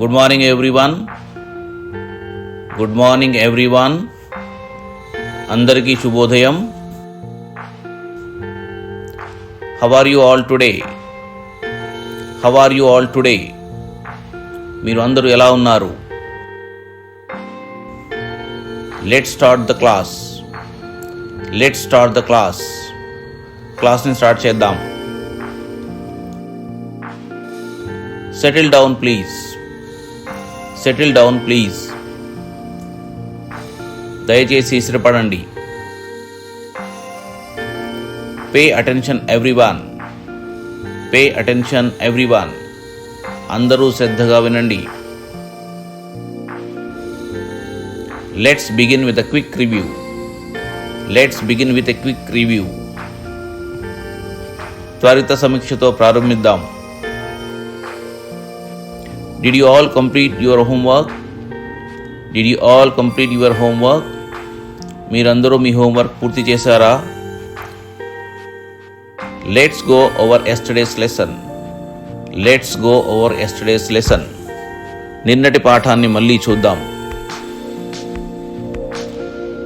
Good morning everyone good morning everyone అందరికీ శుభోదయం. How are you all today how are you all today మీరు అందరూ ఎలా ఉన్నారు? Let start the class let start the class క్లాస్ని start చేద్దాం. Settle down please settle down please దయచేసి ఇసిరపడండి pay attention everyone pay attention everyone అందరూ శ్రద్ధగా వినండి. Let's begin with a quick review let's begin with a quick review త్వరిత సమీక్షతో ప్రారంభిద్దాం. Did you all complete your homework did you all complete your homework మీరందరూ మీ homework పూర్తి చేశారా? Let's go over yesterday's lesson let's go over yesterday's lesson నిన్నటి పాఠాన్ని మళ్ళీ చూద్దాం.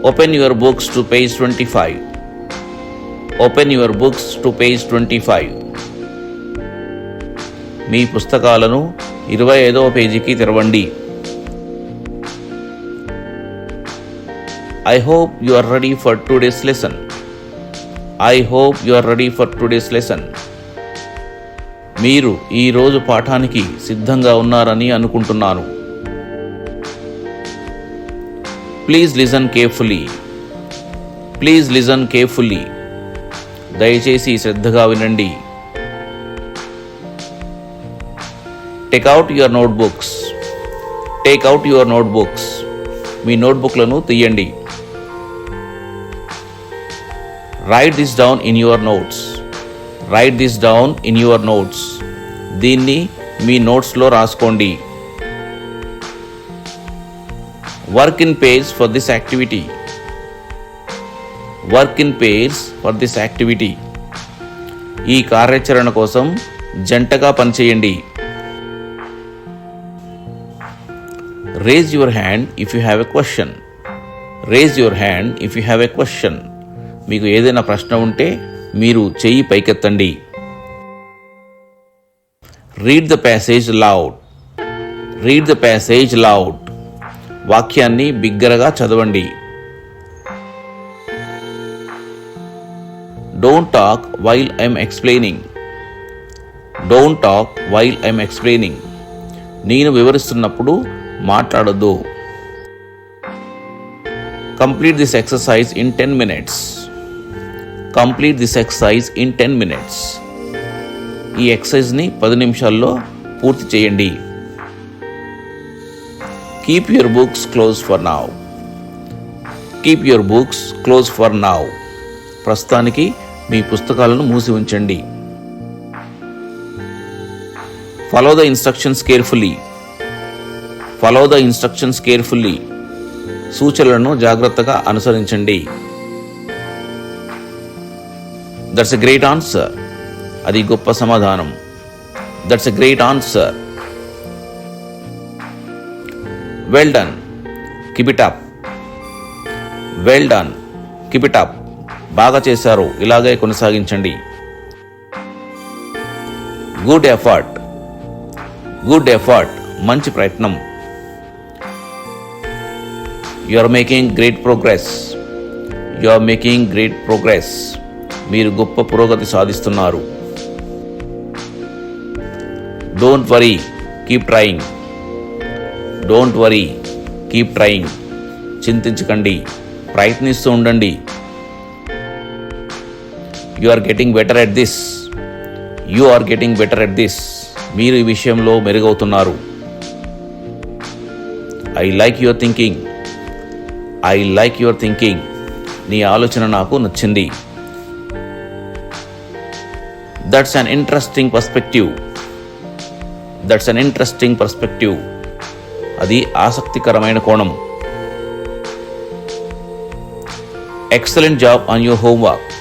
Open your books to page twenty five open your books to page twenty five మీ పుస్తకాలను ఇరవై ఐదవ పేజీకి తెరవండి. I hope you are ready for today's lesson I hope you are ready for today's lesson మీరు ఈరోజు పాఠానికి సిద్ధంగా ఉన్నారని అనుకుంటున్నాను. Please listen carefully please listen carefully దయచేసి శ్రద్ధగా వినండి. Take out your notebooks take out your notebooks మీ నోట్బుక్లను తీయండి. Write this down in your notes write this down in your notes దీన్ని మీ నోట్స్లో రాసుకోండి. Work in page for this activity work in pairs for this activity ఈ కార్యాచరణ కోసం జంటగా పనిచేయండి. Raise your hand if you have a question raise your hand if you have a question మీకు ఏదైనా ప్రశ్న ఉంటే మీరు చెయ్యి పైకెత్తండి. Read the passage loud read the passage loud వాక్యాన్ని బిగ్గరగా చదవండి. Don't talk while I'm explaining don't talk while I'm explaining నేను వివరిస్తున్నప్పుడు మాట్లాడదు complete this exercise in ten minutes complete this exercise in ten minutes ఈ ఎక్సర్సైజ్ని పది నిమిషాల్లో పూర్తి చేయండి. Keep your books close for now keep your books close for now ప్రస్తుతానికి మీ పుస్తకాలను మూసి ఉంచండి. Follow the instructions carefully follow the instructions carefully సూచనలను జాగ్రత్తగా అనుసరించండి. దట్స్ ఎ గ్రేట్ ఆన్సర్ అది గొప్ప సమాధానం. That's a great answer well done keep it up well done keep it up బాగా చేశారు. ఇలాగే కొనసాగించండి. గుడ్ ఎఫర్ట్ గుడ్ ఎఫర్ట్ మంచి ప్రయత్నం. You are making great progress you are making great progress మీరు గొప్ప పురోగతి సాధిస్తున్నారు. Don't worry keep trying don't worry keep trying చింతించకండి ప్రయత్నిస్తూ ఉండండి. You are getting better at this you are getting better at this మీరు ఈ విషయంలో మెరుగవుతున్నారు. I like your thinking I like your thinking నీ ఆలోచన నాకు నచ్చింది. That's an interesting perspective that's an interesting perspective అది ఆసక్తికరమైన కోణం. Excellent job on your homework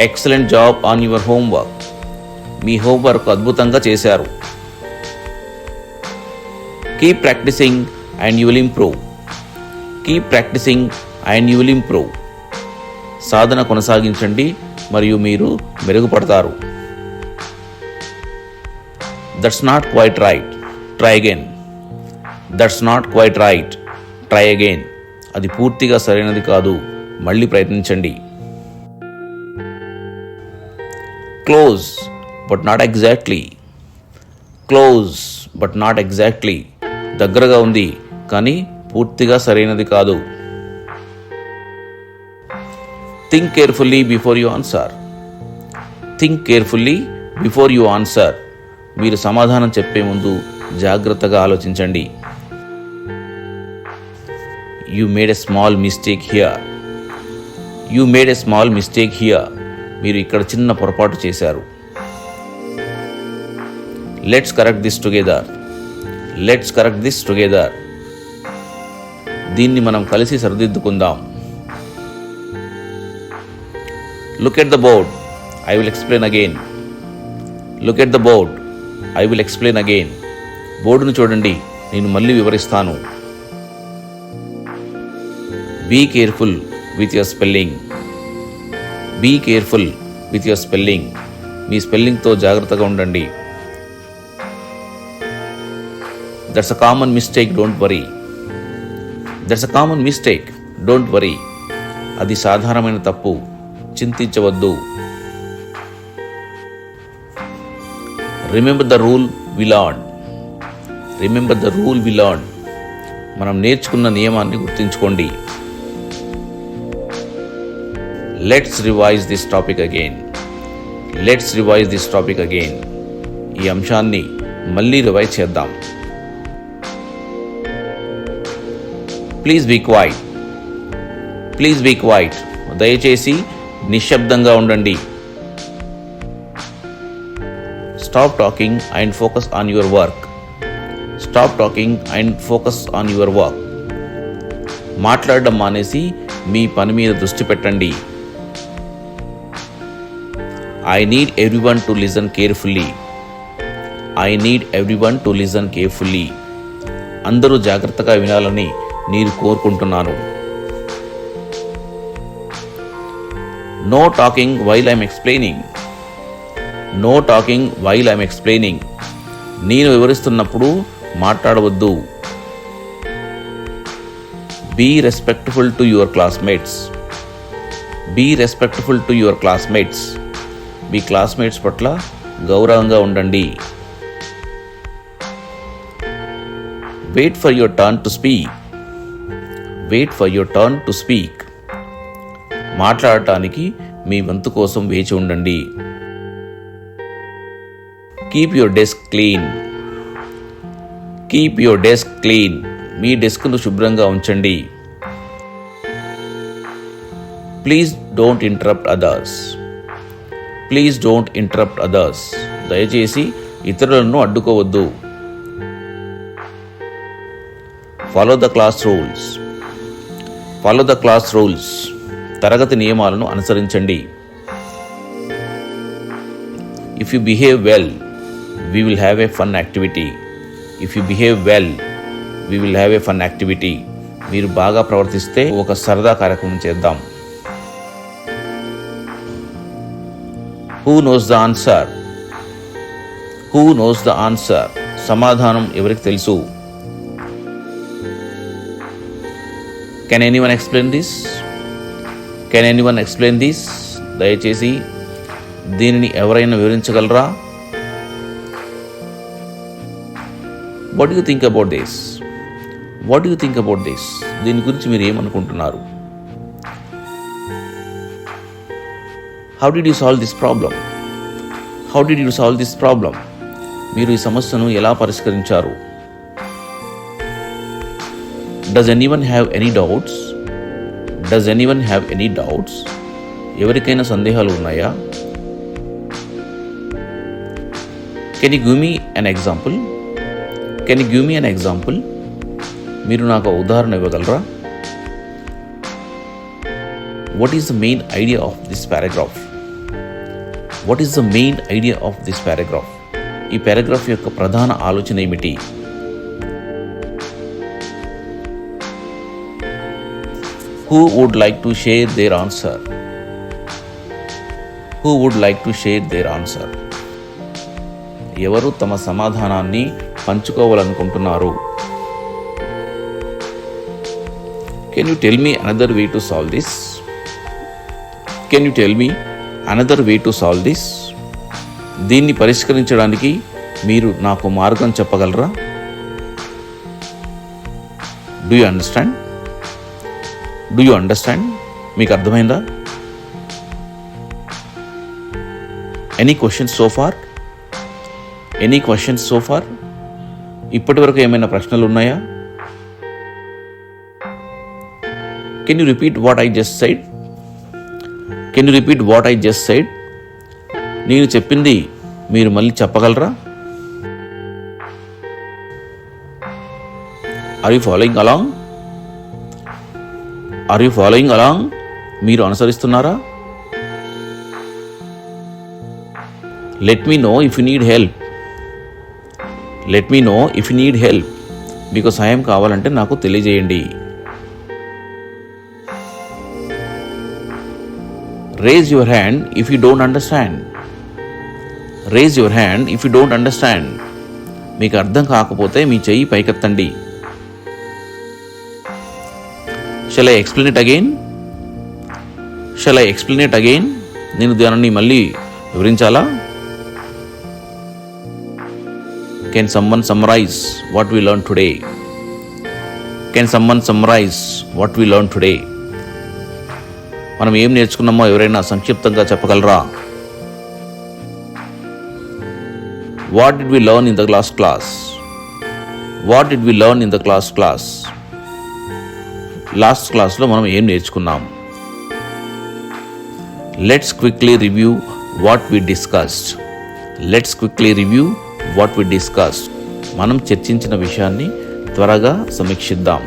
excellent job on your homework me homework అద్భుతంగా చేశారు. Keep practising and you will improve keep practising and you will improve. సాధన కొనసాగించండి మరియు మీరు మెరుగుపడతారు. That's not quite right try again that's not quite right try again అది పూర్తిగా సరైనది కాదు. మళ్ళీ ప్రయత్నించండి. Close but not exactly close but not exactly దగ్గరగా ఉంది కానీ పూర్తిగా సరైనది కాదు. Think carefully before you answer think carefully before you answer మీరు సమాధానం చెప్పే ముందు జాగ్రత్తగా ఆలోచించండి. You made a small mistake here you made a small mistake here మీరు ఇక్కడ చిన్న పొరపాటు చేశారు. Let's correct this together let's correct this together దీన్ని మనం కలిసి సరిదిద్దుకుందాం. Look at the board I will explain again look at the board I will explain again బోర్డును చూడండి. నేను మళ్ళీ వివరిస్తాను. Be careful with your spelling be careful with your spelling మీ స్పెల్లింగ్తో జాగ్రత్తగా ఉండండి. That's a common mistake don't worry that's a common mistake don't worry అది సాధారణమైన తప్పు. చింతించవద్దు. Remember the rule we remember the rule we మనం నేర్చుకున్న నియమాన్ని గుర్తుంచుకోండి. Let's revise this topic again let's revise this topic again ఈ అంశాన్ని మళ్ళీ రివైజ్ చేద్దాం. Please be quiet please be quiet దయచేసి నిశ్శబ్దంగా ఉండండి. Stop talking and focus on your work stop talking and focus on your work మాట్లాడడం మానేసి మీ పని మీద దృష్టి పెట్టండి. I need every one to listen carefully I need every one to listen carefully అందరూ జాగ్రత్తగా వినాలని నేను కోరుకుంటున్నాను. No talking while I'm explaining no talking while I'm explaining నేను వివరిస్తున్నప్పుడు మాట్లాడవద్దు. Be respectful to your classmates be respectful to your classmates me classmates పట్ల గౌరవంగా ఉండండి. Wait for your turn to speak wait for your turn to speak మాట్లాడటానికి మీ వంతు కోసం వేచి ఉండండి. Keep your desk clean keep your desk clean మీ డెస్క్ను శుభ్రంగా ఉంచండి. Please don't interrupt others please don't interrupt others దయచేసి ఇతరులను అడ్డుకోవద్దు. Follow the class rules follow the class rules తరగతి నియమాలను అనుసరించండి. If you behave well we will have a fun activity if you behave well we will have a fun activity మీరు బాగా ప్రవర్తిస్తే ఒక సరదా కార్యక్రమం చేద్దాం. Who knows the answer who knows the answer సమాధానం ఎవరికి తెలుసు? Can any one explain this can any one explain this దయచేసి దీనిని ఎవరైనా వివరించగలరా? What you think about this what you think about this దీని గురించి మీరు ఏమనుకుంటున్నారు? How did you solve this problem how did you solve this problem మీరు ఈ సమస్యను ఎలా పరిష్కరించారు? Does anyone have any doubts does anyone have any doubts ఎవరికైనా సందేహాలు ఉన్నాయా? Can you give me an example can you give me an example మీరు నాకు ఉదాహరణ ఇవ్వగలరా? What is the main idea of this paragraph what is the main idea of this paragraph ఈ paragraph యొక్క ప్రధాన ఆలోచన ఏమిటి? Who would like to share their answer who would like to share their answer ఎవరు తమ సమాధానాన్ని పంచుకోవాలనుకుంటున్నారు? Can you tell me another way to solve this can you tell me another way to solve this దీన్ని పరిష్కరించడానికి మీరు నాకు మార్గం చెప్పగలరా? Do you understand do you understand మీకు అర్థమైందా? Any questions so far any questions so far ఇప్పటి వరకు ఏమైనా ప్రశ్నలు ఉన్నాయా? Can you repeat what I just said can you repeat what I just said నేను చెప్పింది మీరు మళ్ళీ చెప్పగలరా? Are you following along are you following along మీరు అనుసరిస్తున్నారా? Let me know if you need help let me know if you need help మీకు సాయం కావాలంటే నాకు తెలియజేయండి. Raise your hand if you don't understand raise your hand if you don't understand మీకు అర్థం కాకపోతే మీ చెయ్యి పైకెత్తండి. Shall I explain it again shall I explain it again నేను దానిని మళ్ళీ వివరించాలా? Can someone summarize what we learn today can someone summarize what we learn today మనం ఏం నేర్చుకున్నామో ఎవరైనా సంక్షిప్తంగా చెప్పగలరా? What did we learn in the class class what did we learn in the class class last క్లాస్లో మనం ఏం నేర్చుకున్నాం? Let's quickly review what we discussed let's quickly review what we discussed మనం చర్చించిన విషయాన్ని త్వరగా సమీక్షిద్దాం.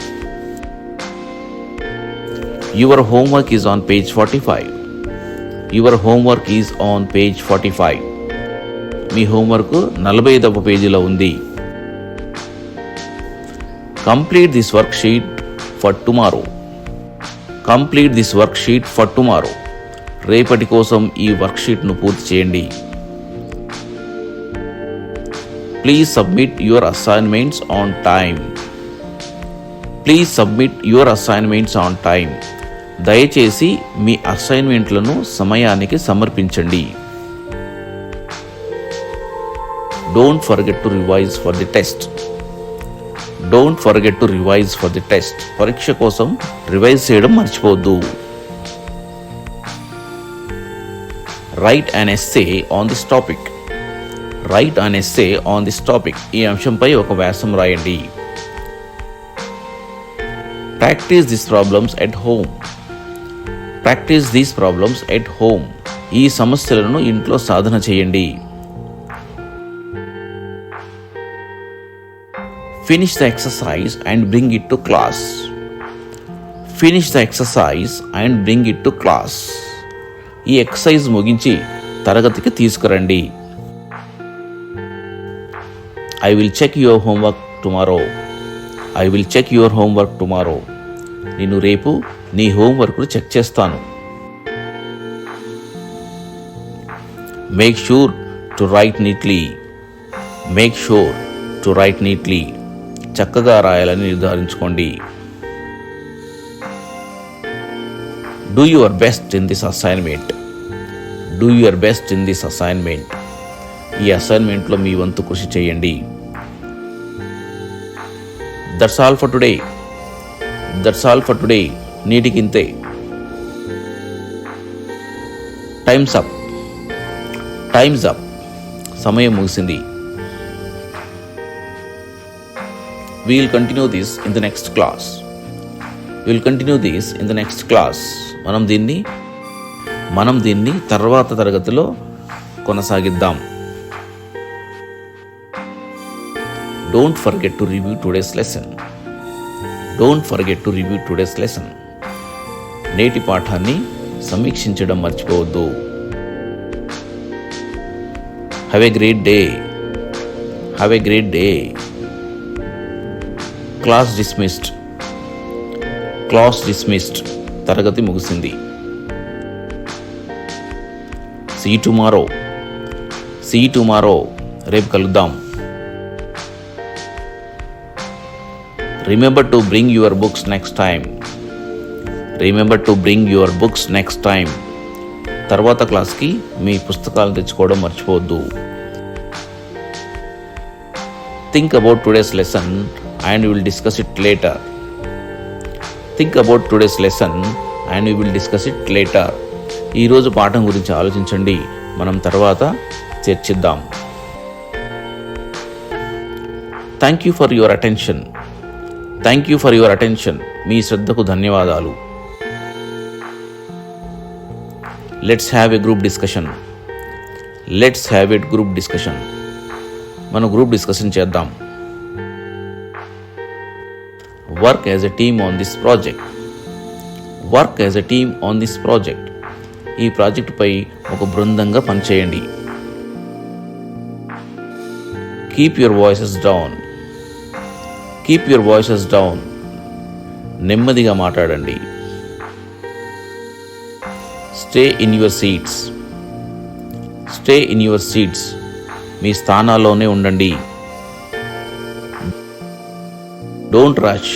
Your homework is on page forty five your homework is on page forty five me homework నలభై ఐదవ పేజీలో ఉంది. Complete this worksheet for tomorrow complete this work sheet for tomorrow రేపటి కోసం ఈ వర్క్షీట్ను పూర్తి చేయండి. Please submit your assignments on time please submit your assignments on time దయచేసి మీ అసైన్మెంట్లను సమయానికి సమర్పించండి. Don't forget to revise for the test don't forget to revise for the test పరీక్ష కోసం రివైజ్ చేయడం మర్చిపోవద్దు. Write an essay on this topic write an essay on this topic ఈ అంశంపై ఒక వ్యాసం రాయండి. Practice this problems at home practice these problems at home ఈ సమస్యలను ఇంట్లో సాధన చేయండి. Finish the exercise and bring it to class finish the exercise and bring it to class ఈ ఎక్సర్సైజ్ ముగించి తరగతికి తీసుకురండి. I will check your homework tomorrow I will check your homework tomorrow నేను రేపు నీ హోంవర్క్ను చెక్ చేస్తాను. Make sure to write neatly make sure to write neatly చక్కగా రాయాలని నిర్ధారించుకోండి. Do your best in this assignment do your best in this assignment ఈ అసైన్మెంట్లో మీ వంతు కృషి చేయండి. That's all for today that's all for today నీటికింతే. Time's up time's up సమయం ముగిసింది. We will continue this in the next class. We will continue this in the next class. మనం దీన్ని మనం దీన్ని తర్వాత తరగతిలో కొనసాగిద్దాం. Don't forget to review today's lesson don't forget to review today's lesson నేటి పాఠాన్ని సమీక్షించడం మర్చిపోవద్దు. Have a great day have a great day class dismissed class dismissed తరగతి ముగిసింది. సీ టుమారో సీ టుమారో రేపు కలుద్దాం. Remember to bring your books next time remember to bring your books next time తర్వాత క్లాస్కి మీ పుస్తకాలు తెచ్చుకోవడం మర్చిపోవద్దు. Think about today's lesson and will discuss it later think about today's lesson and will discuss it later ఈరోజు పాఠం గురించి ఆలోచించండి. మనం తర్వాత చర్చిద్దాం. Thank you for your attention thank you for your attention మీ శ్రద్ధకు ధన్యవాదాలు. Let's have a group discussion let's have at group discussion మనం గ్రూప్ డిస్కషన్ చేద్దాం. Work as a team on this project work as a team on this project ఈ ప్రాజెక్టుపై ఒక బృందంగా పనిచేయండి. Keep your voices down keep your voices down నెమ్మదిగా మాట్లాడండి. Stay in your seats stay in your seats మీ స్థానాల్లోనే ఉండండి. Don't rush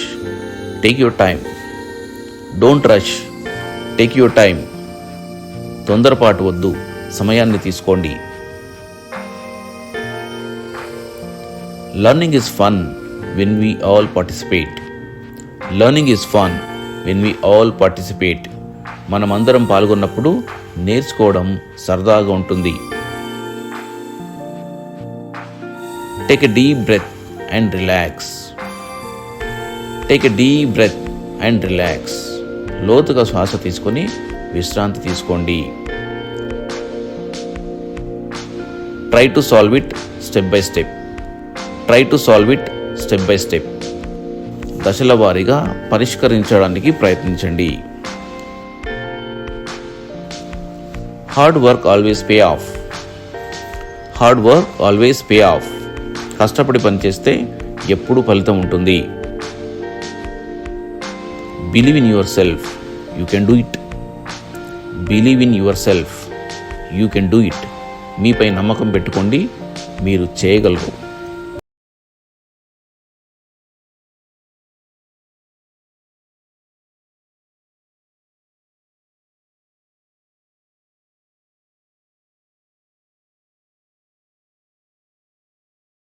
take your time don't rush take your time తొందరపాటు వద్దు. సమయాన్ని తీసుకోండి. Learning is fun when we all participate learning is fun when we all participate మనమందరం పాల్గొన్నప్పుడు నేర్చుకోవడం సరదాగా ఉంటుంది. Take a deep breath and relax take a deep breath and relax. లోతుగా శ్వాస తీసుకొని విశ్రాంతి తీసుకోండి. Try to solve it step by step try to solve it step by step దశల వారీగా పరిష్కరించడానికి ప్రయత్నించండి. Hard work always pay off hard work always pay off కష్టపడి పనిచేస్తే ఎప్పుడు ఫలితం ఉంటుంది. Believe in yourself you can do it believe in yourself you can do it మీపై నమ్మకం పెట్టుకోండి మీరు చేయగలరు.